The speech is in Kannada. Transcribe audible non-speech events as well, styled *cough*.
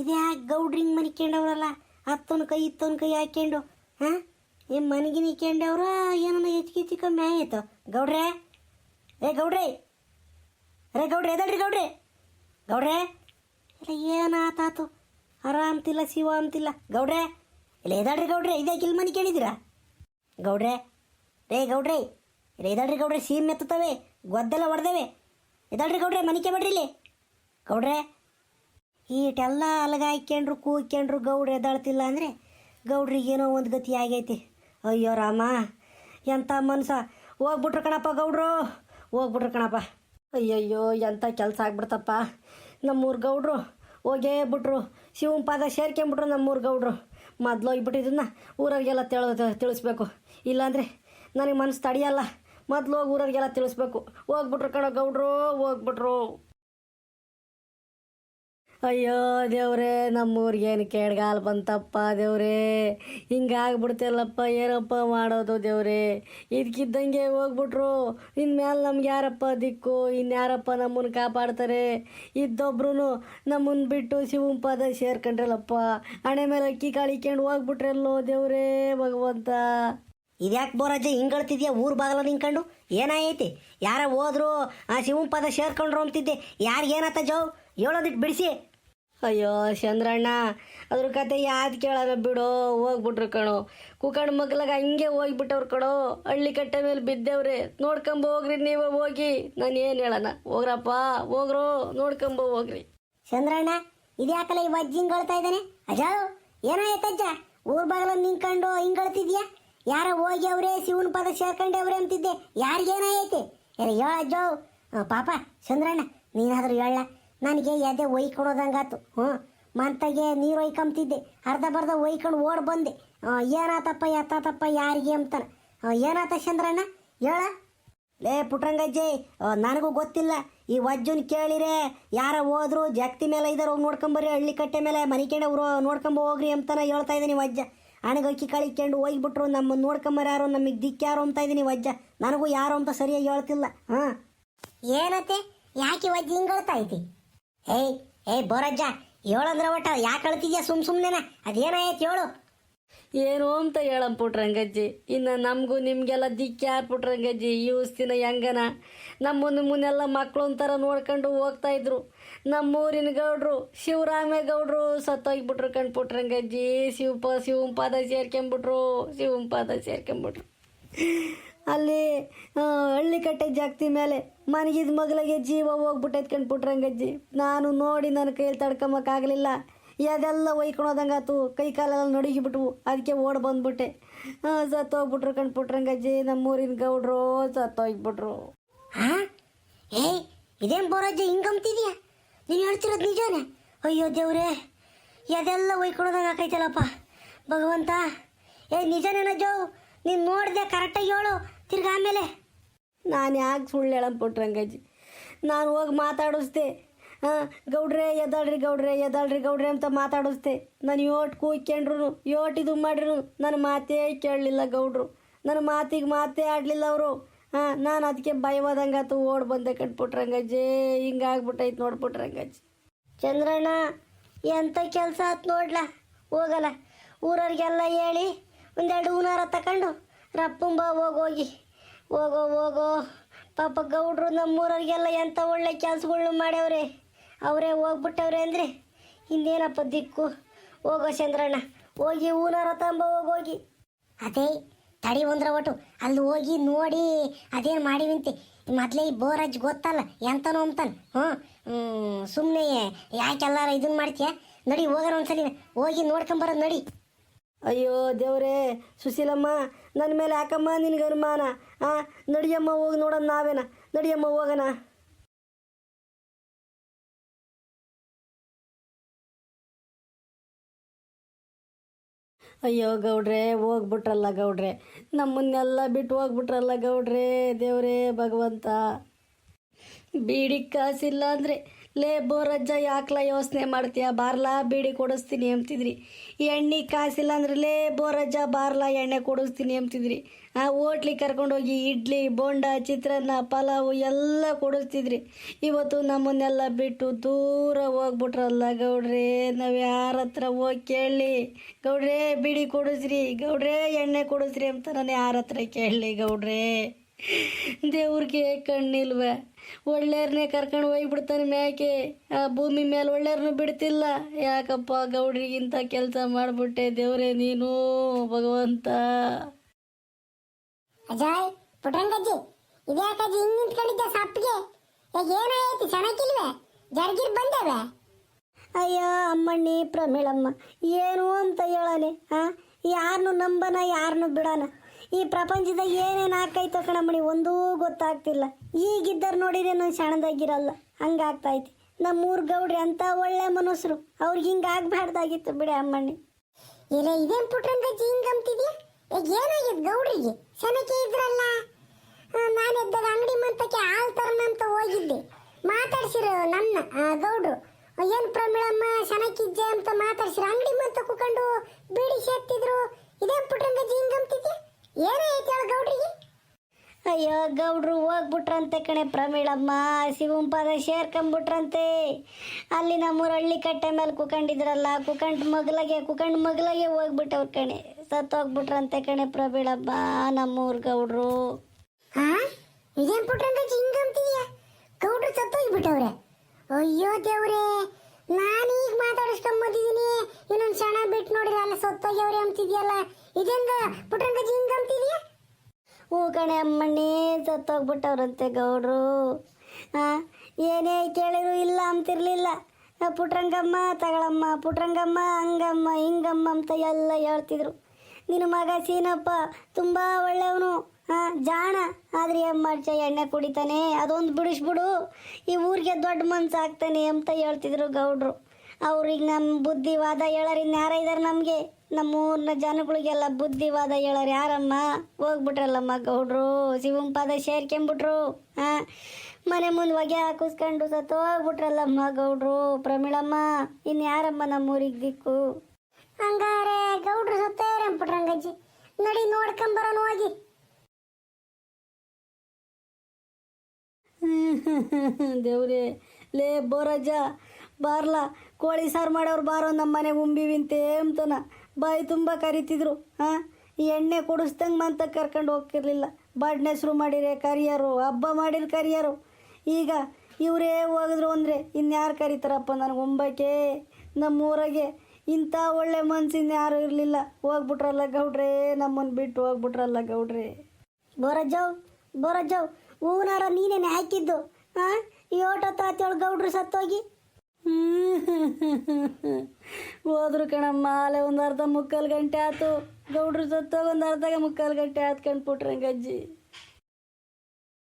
ಇದ್ಯಾಕೆ ಗೌಡ್ರಿಂಗ್ ಮನಿಕೊಂಡವ್ರಲ್ಲ ಹತ್ತೊಂದು ಕೈ ಇತ್ತೊಂದು ಕೈ ಹಾಕ್ಯಂಡು, ಹಾಂ? ಏ ಮನೆಗಿನ ಕೇಂಡವ್ರ ಏನನ್ನ ಹೆಚ್ಚಿಗೆ ಹೆಚ್ಚು ಕಮ್ಮಿ ಆಯಿತು. ಗೌಡ್ರೆ, ಏ ಗೌಡ್ರೆ ರೇ ಗೌಡ್ರೆ, ಎದಳ್ರಿ ಗೌಡ್ರೆ? ಗೌಡ್ರೆ, ಇಲ್ಲ ಏನಾತಾತು ಆರಾಮ್ತಿಲ್ಲ ಶಿವ ಅಂತಿಲ್ಲ ಗೌಡ್ರೆ, ಇಲ್ಲ ಎದಳ್ರಿ ಗೌಡ್ರೆ ಇದ್ಯಾಕೆ ಕಿಲ್ ಮನೆ ಕೇಳಿದ್ದೀರಾ ಗೌಡ್ರೆ ರೇ ಗೌಡ್ರೆ, ಇಲ್ಲ ಎದಳ್ರಿ ಗೌಡ್ರೆ ಸೀಮ್ ಎತ್ತುತ್ತವೆ ಗೊದ್ದೆಲ್ಲ ಹೊಡೆದೇವೆ. ಎದಳ್ರಿ ಗೌಡ್ರೆ, ಮನಿಕೆ ಬಿಡ್ರಿ ಇಲ್ಲಿ. ಗೌಡ್ರೆ ಈಟೆಲ್ಲ ಅಲಗಾಯ್ಕೊಂಡ್ರು ಕೂಕ್ಯಂಡ್ರು ಗೌಡ್ರು ಎದ್ದಾಳ್ತಿಲ್ಲ ಅಂದರೆ ಗೌಡ್ರಿಗೇನೋ ಒಂದು ಗತಿ ಆಗೈತಿ. ಅಯ್ಯೋ ರಾಮ ಎಂಥ ಮನ್ಸ? ಹೋಗ್ಬಿಟ್ರು ಕಣಪ್ಪ ಗೌಡ್ರು. ಹೋಗ್ಬಿಟ್ರು ಕಣಪ್ಪ. ಅಯ್ಯಯ್ಯೋ ಎಂಥ ಕೆಲಸ ಆಗ್ಬಿಡ್ತಪ್ಪ. ನಮ್ಮೂರು ಗೌಡ್ರು ಹೋಗೇ ಬಿಟ್ರು. ಶಿವನ ಪಾದ ಸೇರ್ಕೊಂಬಿಟ್ರು ನಮ್ಮೂರು ಗೌಡ್ರು. ಮೊದ್ಲು ಹೋಗ್ಬಿಟ್ಟಿದ್ದನ್ನ ಊರವ್ರಿಗೆಲ್ಲ ತಿಳ, ತಿಳಿಸ್ಬೇಕು. ಇಲ್ಲಾಂದರೆ ನನಗೆ ಮನಸ್ಸು ತಡೆಯಲ್ಲ. ಮೊದ್ಲು ಹೋಗಿ ಊರವ್ರಿಗೆಲ್ಲ ತಿಳಿಸ್ಬೇಕು. ಹೋಗ್ಬಿಟ್ರು ಕಣೋ ಗೌಡ್ರು, ಹೋಗ್ಬಿಟ್ರು. ಅಯ್ಯೋ ದೇವ್ರೇ ನಮ್ಮೂರಿಗೇನು ಕೇಡ್ಗಾಲ್ ಬಂತಪ್ಪ ದೇವ್ರೇ. ಹಿಂಗಾಗ್ಬಿಡ್ತಿಲ್ಲಪ್ಪ ಏನಪ್ಪ ಮಾಡೋದು ದೇವ್ರೇ. ಇದಕ್ಕಿದ್ದಂಗೆ ಹೋಗ್ಬಿಟ್ರು. ಇನ್ಮೇಲೆ ನಮ್ಗೆ ಯಾರಪ್ಪ ದಿಕ್ಕು ಇನ್ಯಾರಪ್ಪ ನಮ್ಮನ್ನು ಕಾಪಾಡ್ತಾರೆ. ಇದ್ದೊಬ್ರು ನಮ್ಮನ್ನು ಬಿಟ್ಟು ಶಿವನ ಪದ ಸೇರ್ಕೊಂಡ್ರಲ್ಲಪ್ಪ. ಹಣೆ ಮೇಲೆ ಅಕ್ಕಿ ಕಾಳಿಕೊಂಡು ಹೋಗ್ಬಿಟ್ರಲ್ಲೋ ದೇವ್ರೇ ಭಗವಂತ. ಇದ್ಯಾಕೆ ಬೋರಜ್ಜ ಹಿಂಗಳ್ತಿದ್ಯಾ ಊರು ಬಾಗಲ ನಿಂಕಂಡು ಏನಾಯ್ತಿ? ಯಾರ ಹೋದ್ರು, ಆ ಶಿವನ ಸೇರ್ಕೊಂಡ್ರು ಅಂತಿದ್ದೆ. ಯಾರಿಗೇನತ್ತ ಜೋ? ಹೇಳೋದಿಟ್ಟು ಬಿಡಿಸಿ. ಅಯ್ಯೋ ಚಂದ್ರಣ್ಣ ಅದ್ರ ಕತೆ ಯಾವ್ದು ಕೇಳೋಣ ಬಿಡು ಹೋಗ್ಬಿಟ್ರು ಕಣೋ. ಕುಕಣ್ ಮಗ್ಲಾಗ ಹಂಗೆ ಹೋಗ್ಬಿಟ್ಟವ್ರು ಕಣೋ. ಹಳ್ಳಿ ಕಟ್ಟೆ ಮೇಲೆ ಬಿದ್ದೇವ್ರೆ ನೋಡ್ಕೊಂಬ ಹೋಗ್ರಿ ನೀವು ಹೋಗಿ. ನಾನು ಏನು ಹೇಳೋಣ? ಹೋಗ್ರಪ್ಪ ಹೋಗ್ರು ನೋಡ್ಕೊಂಬ ಹೋಗ್ರಿ. ಚಂದ್ರಣ್ಣ ಇದ್ಯಾಕಲ್ಲ ಈ ಅಜ್ಜಿ ಹಿಂಗಳ್ತಾ ಇದ್ದಾನೆ? ಅಜಾಳು ಏನಾಯ್ತಜ್ಜ ಊರ್ ಬಾಗಲ ನಿಂಕಂಡು ಹಿಂಗಳ್ತಿದ್ಯಾ? ಯಾರ ಹೋಗಿ ಅವ್ರೆ ಶಿವನ ಪದ ಸೇರ್ಕೊಂಡವ್ರೆ ಅಂತಿದ್ದೆ. ಯಾರಿಗೇನಾಯ್ತೆ? ಯಾರ ಹೇಳ ಅಜ್ಜೋ. ಆ, ಪಾಪ ಚಂದ್ರಣ್ಣ ನೀನಾದ್ರೂ ಹೇಳ ನನಗೆ ಎದೆ ಒಯ್ಕೊಳೋದಂಗಾತು ಹ್ಞೂ, ಮಂತಾಗೆ ನೀರು ಒಯ್ಕೊಂಬ್ತಿದ್ದೆ. ಅರ್ಧ ಬರ್ಧ ಒಯ್ಕೊಂಡು ಓಡ್ ಬಂದೆ. ಏನಾತಪ್ಪ, ಎತ್ತಾತಪ್ಪ, ಯಾರಿಗೆ ಅಂತಾನೆ. ಏನಾತ ಚಂದ್ರಣ್ಣ? ಹೇಳ. ಲೇ ಪುಟ್ರಂಗಜ್ಜಿ ನನಗೂ ಗೊತ್ತಿಲ್ಲ. ಈ ವಜ್ಜನ್ ಕೇಳಿರೆ, ಯಾರ ಹೋದ್ರು ಜಕ್ತಿ ಮೇಲೆ ಇದಾರ, ಹೋಗಿ ನೋಡ್ಕೊಂಬರ್ರಿ ಹಳ್ಳಿ ಕಟ್ಟೆ ಮೇಲೆ ಮನಿಕೆಂಡೆ ಅವರು ನೋಡ್ಕೊಂಬ ಹೋಗ್ರಿ ಅಂತಾನೆ ಹೇಳ್ತಾ ಇದ್ದೀನಿ ವಜ್ಜ. ಅಕ್ಕಿ ಕಳಿಕೊಂಡು ಹೋಗ್ಬಿಟ್ರು ನಮ್ಮ ನೋಡ್ಕೊಂಬರ್ ಯಾರು ನಮಗೆ ದಿಕ್ಕ್ಯಾರು ಅಂತ ಇದ್ದೀನಿ ವಜ್ಜ. ನನಗೂ ಯಾರು ಅಂತ ಸರಿಯಾಗಿ ಹೇಳ್ತಿಲ್ಲ. ಹಾಂ ಏನತ್ತೆ? ಯಾಕೆ ವಜ್ಜ ಹಿಂಗೆ ಹೇಳ್ತಾ ಐತಿ ಏಯ್ ಏಯ್ ಬೋರಜ್ಜ ಹೇಳಂದ್ರೆ ಒಟ್ಟ ಯಾಕೆ ಅಳ್ತಿದ್ಯಾ ಸುಮ್ ಸುಮ್ನೆನ? ಅದೇನಾಯ್ತು ಹೇಳು ಏನು ಅಂತ ಹೇಳಂ ಪುಟ್ರಂಗಜ್ಜಿ. ಇನ್ನು ನಮಗೂ ನಿಮಗೆಲ್ಲ ದಿಕ್ಕ್ಯಾರ ಪುಟ್ರಂಗಜ್ಜಿ ಯೂಸ್ ದಿನ ಹೆಂಗನ? ನಮ್ಮ ಮುನ್ನೆಲ್ಲ ಮಕ್ಕಳು ಒಂಥರ ನೋಡ್ಕೊಂಡು ಹೋಗ್ತಾ ಇದ್ರು. ನಮ್ಮೂರಿನ ಗೌಡ್ರು ಶಿವರಾಮೇ ಗೌಡ್ರು ಸತ್ತೋಗ್ಬಿಟ್ರು ಕಣ್ ಪುಟ್ರಂಗಜ್ಜಿ. ಶಿವಪ ಶಿವಂಪಾದ ಸೇರ್ಕೊಂಬಿಟ್ರು ಶಿವಂಪಾದ ಸೇರ್ಕೊಂಬಿಟ್ರು. ಅಲ್ಲಿ ಹಳ್ಳಿ ಕಟ್ಟೆ ಜಾಗ್ತಿ ಮೇಲೆ ಮನಗಿದ ಮಗಳಿಗೆ ಜೀವ ಹೋಗ್ಬಿಟ್ಟೈತ್ ಕಣ್ ಪುಟ್ರಂಗಜ್ಜಿ. ನಾನು ನೋಡಿ ನನ್ನ ಕೈಯಲ್ಲಿ ತಡ್ಕೊಂಬಕ್ಕಾಗಲಿಲ್ಲ ಅದೆಲ್ಲ ಒಯ್ಕೊಳೋದಂಗಾತು ಕೈ ಕಾಲೆಲ್ಲ ನಡುಗಿಬಿಟ್ವು. ಅದಕ್ಕೆ ಓಡ್ ಬಂದ್ಬಿಟ್ಟೆ. ಸತ್ತು ಸತ್ತೋಗ್ಬಿಟ್ರು ಕಣ್ ಪುಟ್ರಂಗಜ್ಜಿ. ನಮ್ಮೂರಿನ ಗೌಡ್ರು ಸತ್ತೋಗ್ಬಿಟ್ರು. ಏಯ್, ಇದೇನ್ ಬೋರಜ್ಜ ಹಿಂಗಂತಿದ್ಯಾ ನೀನು ಹೇಳ್ತಿರೋದು ನಿಜಾನೇ? ಅಯ್ಯೋ ದೇವ್ರೇ ಅದೆಲ್ಲ ಒಯ್ಕೊಳೋದಂಗೆ ಆಕೈತಲ್ಲಪ್ಪ. ಭಗವಂತ ಏ ನಿಜನೇನ ಜೋ, ನೀನು ನೋಡಿದೆ ಕರೆಕ್ಟಾಗಿ ಹೇಳು. ತಿರ್ಗಾ ಆಮೇಲೆ? ನಾನು ಯಾಕೆ ಸುಳ್ಳು ಹೇಳಂ ಪುಟ್ರಂಗಜ್ಜಿ ನಾನು ಹೋಗಿ ಮಾತಾಡಿಸ್ದೆ ಹಾಂ ಗೌಡ್ರೆ ಎದ್ದಾಳ್ರಿ ಗೌಡ್ರೆ ಎದ್ದಾಳ್ರಿ ಗೌಡ್ರೆ ಅಂತ ಮಾತಾಡಿಸ್ದೆ. ನಾನು ಯೋಟ್ ಕೂಯ್ಕೊಂಡ್ರು ಯೋಟ್ ಇದು ಮಾಡ್ರು ನನ್ನ ಮಾತೇ ಕೇಳಲಿಲ್ಲ ಗೌಡ್ರು. ನನ್ನ ಮಾತಿಗೆ ಮಾತೇ ಆಡಲಿಲ್ಲ ಅವರು. ಹಾಂ ನಾನು ಅದಕ್ಕೆ ಭಯವಾದಂಗಾತು ಓಡ್ ಬಂದೆ ಕಟ್ಬಿಟ್ರಂಗಜ್ಜಿ ಹಿಂಗಾಗ್ಬಿಟ್ಟೈತೆ ನೋಡ್ಬಿಟ್ರಂಗಜ್ಜಿ ಚಂದ್ರಣ್ಣ ಎಂಥ ಕೆಲಸ ಆತ್ ನೋಡ್ಲಾ? ಹೋಗಲ್ಲ. ಊರವ್ರಿಗೆಲ್ಲ ಹೇಳಿ ಒಂದೆರಡು ಹೂನಾರ ತಕೊಂಡು ರಪ್ಪಂಬ ಹೋಗೋಗಿ, ಹೋಗೋ ಹೋಗೋ. ಪಾಪ ಗೌಡ್ರು ನಮ್ಮೂರವ್ರಿಗೆಲ್ಲ ಎಂಥ ಒಳ್ಳೆ ಕೆಲಸಗಳ್ನು ಮಾಡ್ಯವ್ರೆ. ಅವರೇ ಹೋಗ್ಬಿಟ್ಟವ್ರೆ ಅಂದರೆ ಇನ್ನೇನಪ್ಪ ದಿಕ್ಕು? ಹೋಗೋ ಚಂದ್ರಣ್ಣ, ಹೋಗಿ ಹೂನಾರ ತಂಬ ಹೋಗೋಗಿ. ಅದೇ ತಡಿ ಒಂದ್ರ ಒಟ್ಟು, ಅಲ್ಲಿ ಹೋಗಿ ನೋಡಿ ಅದೇನು ಮಾಡಿವಂತೆ. ಮೊದಲೇ ಈ ಬೋರಜ್ ಗೊತ್ತಲ್ಲ, ಎಂತನೋ ಅಂತಾನೆ. ಹ್ಞೂ ಸುಮ್ಮನೆ ಯಾಕೆಲ್ಲಾರ ಇದನ್ನ ಮಾಡ್ತೀಯ? ನಡಿ ಹೋಗೋಣ ಒಂದ್ಸಲಿ, ಹೋಗಿ ನೋಡ್ಕೊಂಬರೋದು ನಡಿ. ಅಯ್ಯೋ ದೇವರೇ, ಸುಶೀಲಮ್ಮ ನನ್ನ ಮೇಲೆ ಯಾಕಮ್ಮ ನಿನಗೆ ಅನುಮಾನ? ಆ, ನಡಿಯಮ್ಮ ಹೋಗಿ ನೋಡೋಣ ನಾವೇನ? ನಡಿಯಮ್ಮ ಹೋಗೋಣ. ಅಯ್ಯೋ ಗೌಡ್ರೆ, ಹೋಗ್ಬಿಟ್ರಲ್ಲ ಗೌಡ್ರೆ. ನಮ್ಮನ್ನೆಲ್ಲ ಬಿಟ್ಟು ಹೋಗ್ಬಿಟ್ರಲ್ಲ ಗೌಡ್ರೆ, ದೇವರೇ ಭಗವಂತ. ಬೀಡಿ ಕಾಸಿಲ್ಲ ಅಂದರೆ ಲೇ ಬೋರಜ್ಜ ಯಾಕಲ ಯೋಚನೆ ಮಾಡ್ತೀಯ? ಬಾರ್ಲಾ ಬೀಡಿ ಕೊಡಿಸ್ತೀನಿ ಅಂತಿದ್ರಿ ಎಣ್ಣೆ ಕಾಸಿಲ್ಲ ಅಂದ್ರೆ ಲೇ ಬೋರಜ್ಜ ಬಾರ್ಲಾ ಎಣ್ಣೆ ಕೊಡಿಸ್ತೀನಿ ಅಂತಿದ್ರಿ ಆ ಹೋಟ್ಲಿಗೆ ಕರ್ಕೊಂಡೋಗಿ ಇಡ್ಲಿ, ಬೋಂಡ, ಚಿತ್ರಾನ್ನ, ಪಲಾವು ಎಲ್ಲ ಕೊಡಿಸ್ತಿದ್ರಿ. ಇವತ್ತು ನಮ್ಮನ್ನೆಲ್ಲ ಬಿಟ್ಟು ದೂರ ಹೋಗ್ಬಿಟ್ರಲ್ಲ ಗೌಡ್ರೆ, ನಾವು ಯಾರ ಹತ್ರ ಹೋಗಿ ಕೇಳಲಿ ಗೌಡ್ರೆ, ಬಿಡಿ ಕೊಡಿಸ್ರಿ, ಗೌಡ್ರೆ, ಎಣ್ಣೆ ಕೊಡಿಸ್ರಿ ಅಂತ ನಾನು ಯಾರ ಹತ್ರ ಕೇಳಲಿ ಗೌಡ್ರೆ. ದೇವ್ರಿಗೆ ಕಣ್ಣಿಲ್ವ. ಒಳ್ಳೆಯವ್ರನ್ನೇ ಕರ್ಕೊಂಡು ಹೋಗ್ಬಿಡ್ತಾನೆ ಮ್ಯಾಕೆ. ಆ ಭೂಮಿ ಮೇಲೆ ಒಳ್ಳೆಯವ್ರನ್ನ ಬಿಡ್ತಿಲ್ಲ. ಯಾಕಪ್ಪ ಗೌಡ್ರಿಗಿಂತ ಕೆಲಸ ಮಾಡಿಬಿಟ್ಟೆ ದೇವ್ರೆ ನೀನು ಭಗವಂತ? ಅಜಯ್ ಪುಟ್ರಂಗಜ್ಜಿ ಇದ್ಯಾಕಜ್ಜಿ ಹಿಂಗ್ ನಿಂತ್ಕೊಂಡಿದ್ದೆ ಸಪ್ಪಿಗೆ ಏನಾಯ್ತು? ಚೆನ್ನಾಗಿಲ್ವೇ ಜರ್ಗಿರ್ ಬಂದವೆ? ಅಯ್ಯ ಅಮ್ಮಣ್ಣಿ ಪ್ರಮೀಳಮ್ಮ ಏನು ಅಂತ ಹೇಳನೆ ಹಾ ಯಾರನ್ನು ನಂಬನ ಯಾರನ್ನು ಬಿಡಣ ಈ ಪ್ರಪಂಚದಾಗ ಏನೇನು ಆಕೈತೋ ಕಣಮ್ಮಣಿ ಒಂದೂ ಗೊತ್ತಾಗ್ತಿಲ್ಲ. ಈಗಿದ್ದವ್ರು ನೋಡಿದ್ರೆ ನಾನು ಸಣ್ಣದಾಗಿರಲ್ಲ ಹಂಗಾಗ್ತೈತಿ ನಮ್ಮೂರು ಗೌಡ್ರಿ ಅಂತ ಒಳ್ಳೆ ಮನುಷ್ಯರು ಅವ್ರಿಗೆ ಹಿಂಗೆ ಆಗ್ಬಾರ್ದಾಗಿತ್ತು ಬಿಡಿ ಅಮ್ಮಣ್ಣಿ. ಇಲ್ಲ ಇದೇನ್ ಪುಟ್ರಂಗಜ್ಜಿ ಹಿಂಗೆ ಅಂತಿದ್ಯಾ ಈಗ ಏನಾಗಿದ್ ಗೌಡ್ರಿಗೆ? ಸನಕ್ಕೆ ಇದ್ರಲ್ಲ? ನಾನು ಇದ್ದಾಗ ಅಂಗಡಿ ಮಂತಕ್ಕೆ ಹಾಲು ತರಣ ಹೋಗಿದ್ದೆ. ಮಾತಾಡ್ಸಿರು ನನ್ನ ಗೌಡ್ರು. ಏನ್ ಪ್ರಮಿಳಮ್ಮ ಸನಕಿಜ್ಜೆ ಅಂತ ಮಾತಾಡ್ಸಿರು ಅಂಗಡಿ ಮಂತ ಕುಕೊಂಡು ಬೀಡಿ ಸೇರ್ತಿದ್ರು ಇದೇನ್ ಪುಟ್ರಂಗಜ್ಜಿ ಹಿಂಗೆ ಅಂತಿದ್ಯಾ ಏನಾಯ್ತು ಹೇಳ ಗೌಡ್ರಿಗೆ? ಅಯ್ಯೋ, ಗೌಡ್ರು ಹೋಗ್ಬಿಟ್ರಂತೆ ಕಣೆ ಪ್ರಮೀಳಮ್ಮ ಶಿವಂಪಾದ ಸೇರ್ಕೊಂಬಿಟ್ರಂತೆ. ಅಲ್ಲಿ ನಮ್ಮೂರ ಹಳ್ಳಿ ಕಟ್ಟೆ ಮೇಲೆ ಕುಕೊಂಡಿದ್ರಲ್ಲ, ಕುಕಂಡ್ ಮಗ್ಲಗೆ ಕುಕಂಡ್ ಮಗ್ಲಗೆ ಹೋಗ್ಬಿಟ್ಟವ್ರ ಕಣೆ. ಸತ್ತೋಗ್ಬಿಟ್ರಂತೆ ಕಣೆ ಪ್ರಮೀಳಮ್ಮ ನಮ್ಮೂರ್ ಗೌಡ್ರು. ಹಾ ಇದೇನ್ ಹಿಂಗ್ ಗೌಡ್ರು ಸತ್ತೋಗ್ಬಿಟ್ಟವ್ರೆ. ಅಯ್ಯೋ ದೇವ್ರೆ. ನಾನೀಗ ಮಾತಾಡಿಸ್ಕೊಂಬಂದಿದ್ದೀನಿ. ಇನ್ನೊಂದ್ ಕ್ಷಣ ಬಿಟ್ಟು ನೋಡಿದ್ರೆ ಅಲ್ಲ ಅವ್ರೆ ಅಂತಿದ್ಯಲ್ಲ ಇದೆಂದ? ಪುಟ್ರಂಗಜ್ಜಿ ಹಿಂಗ್ ಅಂತಿದ್ಯಾ ಓ ಕಣೆ ಅಮ್ಮಣ್ಣಿ ಸತ್ತೋಗ್ಬಿಟ್ಟವ್ರಂತೆ ಗೌಡ್ರು. ಆ, ಏನೇ ಕೇಳಿದ್ರು ಇಲ್ಲ ಅಂತಿರ್ಲಿಲ್ಲ ಪುಟ್ರಂಗಮ್ಮ ತಗಳಮ್ಮ ಪುಟ್ರಂಗಮ್ಮ ಹಂಗಮ್ಮ ಹಿಂಗಮ್ಮ ಅಂತ ಎಲ್ಲ ಹೇಳ್ತಿದ್ರು. ನಿನ್ನ ಮಗ ಸೀನಪ್ಪ ತುಂಬ ಒಳ್ಳೆಯವನು. ಹಾಂ ಜಾಣ. ಆದ್ರೆ ಏನ್ ಮಾಡ್ಚ ಎಣ್ಣೆ ಕುಡಿತಾನೆ. ಅದೊಂದು ಬಿಡಿಸ್ಬಿಡು. ಈ ಊರಿಗೆ ದೊಡ್ಡ ಮನ್ಸು ಆಗ್ತಾನೆ ಅಂತ ಹೇಳ್ತಿದ್ರು ಗೌಡ್ರು. ಅವ್ರಿಗೆ ನಮ್ಮ ಬುದ್ಧಿವಾದ ಹೇಳರಿ ಯಾರ ಇದಾರೆ ನಮಗೆ? ನಮ್ಮ ಊರಿನ ಜನಗಳಿಗೆಲ್ಲ ಬುದ್ಧಿವಾದ ಹೇಳೋರು ಯಾರಮ್ಮ? ಹೋಗ್ಬಿಟ್ರಲ್ಲಮ್ಮ ಗೌಡ್ರು. ಶಿವಂ ಪಾದ ಸೇರ್ಕೊಂಬಿಟ್ರು. ಹಾಂ ಮನೆ ಮುಂದೆ ಹೊಗೆ ಹಾಕಿಸ್ಕೊಂಡು ಸತ್ತು ಹೋಗ್ಬಿಟ್ರಲ್ಲಮ್ಮ ಗೌಡ್ರು. ಪ್ರಮೀಳಮ್ಮ ಇನ್ಯಾರಮ್ಮ ನಮ್ಮ ಊರಿಗೆ ದಿಕ್ಕು? ಹಂಗಾರೆ ಗೌಡ್ರು ಸತ್ತೇ ಪುಟ್ರಂಗಜ್ಜಿ ನಡಿ ನೋಡ್ಕೊಂಬರೋಣ ಹೋಗಿ. *laughs* ದೇವ್ರೆ. ಲೇ ಬೋರಜ್ಜ, ಬಾರ್ಲಾ, ಕೋಳಿ ಸಾರು ಮಾಡೋರು ಬಾರೋ ನಮ್ಮ ಮನೆಗೆ ಉಂಬಿವಿಂತೆ ಅಂತನ. ಬಾಯಿ ತುಂಬ ಕರಿತಿದ್ರು ಹಾಂ ಎಣ್ಣೆ ಕುಡಿಸ್ದಂಗೆ ಮಂತ ಕರ್ಕೊಂಡು ಹೋಗ್ತಿರ್ಲಿಲ್ಲ. ಬಾಡ್ನೆ ಶುರು ಮಾಡಿರೆ ಕರಿಯರು, ಹಬ್ಬ ಮಾಡಿರ ಕರಿಯರು. ಈಗ ಇವರೇ ಹೋಗಿದ್ರು ಅಂದರೆ ಇನ್ಯಾರು ಕರೀತಾರಪ್ಪ ನನಗೆ ಉಂಬಕ್ಕೆ? ನಮ್ಮೂರಾಗೆ ಇಂಥ ಒಳ್ಳೆ ಮನ್ಸಿನ ಯಾರು ಇರಲಿಲ್ಲ. ಹೋಗ್ಬಿಟ್ರಲ್ಲ ಗೌಡ್ರೆ ನಮ್ಮನ್ನು ಬಿಟ್ಟು ಹೋಗ್ಬಿಟ್ರಲ್ಲ ಗೌಡ್ರೆ. ಬೋರಜ್ಜವ್ ಬೋರಜ್ಜವ್ ಹೂನಾರ ನೀನೇನೆ ಹಾಕಿದ್ದು ಹಾಂ ಏಟೊತ್ತಾತೇಳು ಗೌಡ್ರು ಸತ್ತೋಗಿ? ಹೋದ್ರು ಕಣಮ್ಮ ಅಲ್ಲೇ ಒಂದು ಅರ್ಧ ಮುಕ್ಕಾಲು ಗಂಟೆ ಆಯ್ತು ಗೌಡ್ರು ಸತ್ತೋಗಿ ಒಂದು ಅರ್ಧ ಮುಕ್ಕಾಲು ಗಂಟೆ ಆಯ್ತು ಕಣ್ಪುಟ್ರೆ ಗಜ್ಜಿ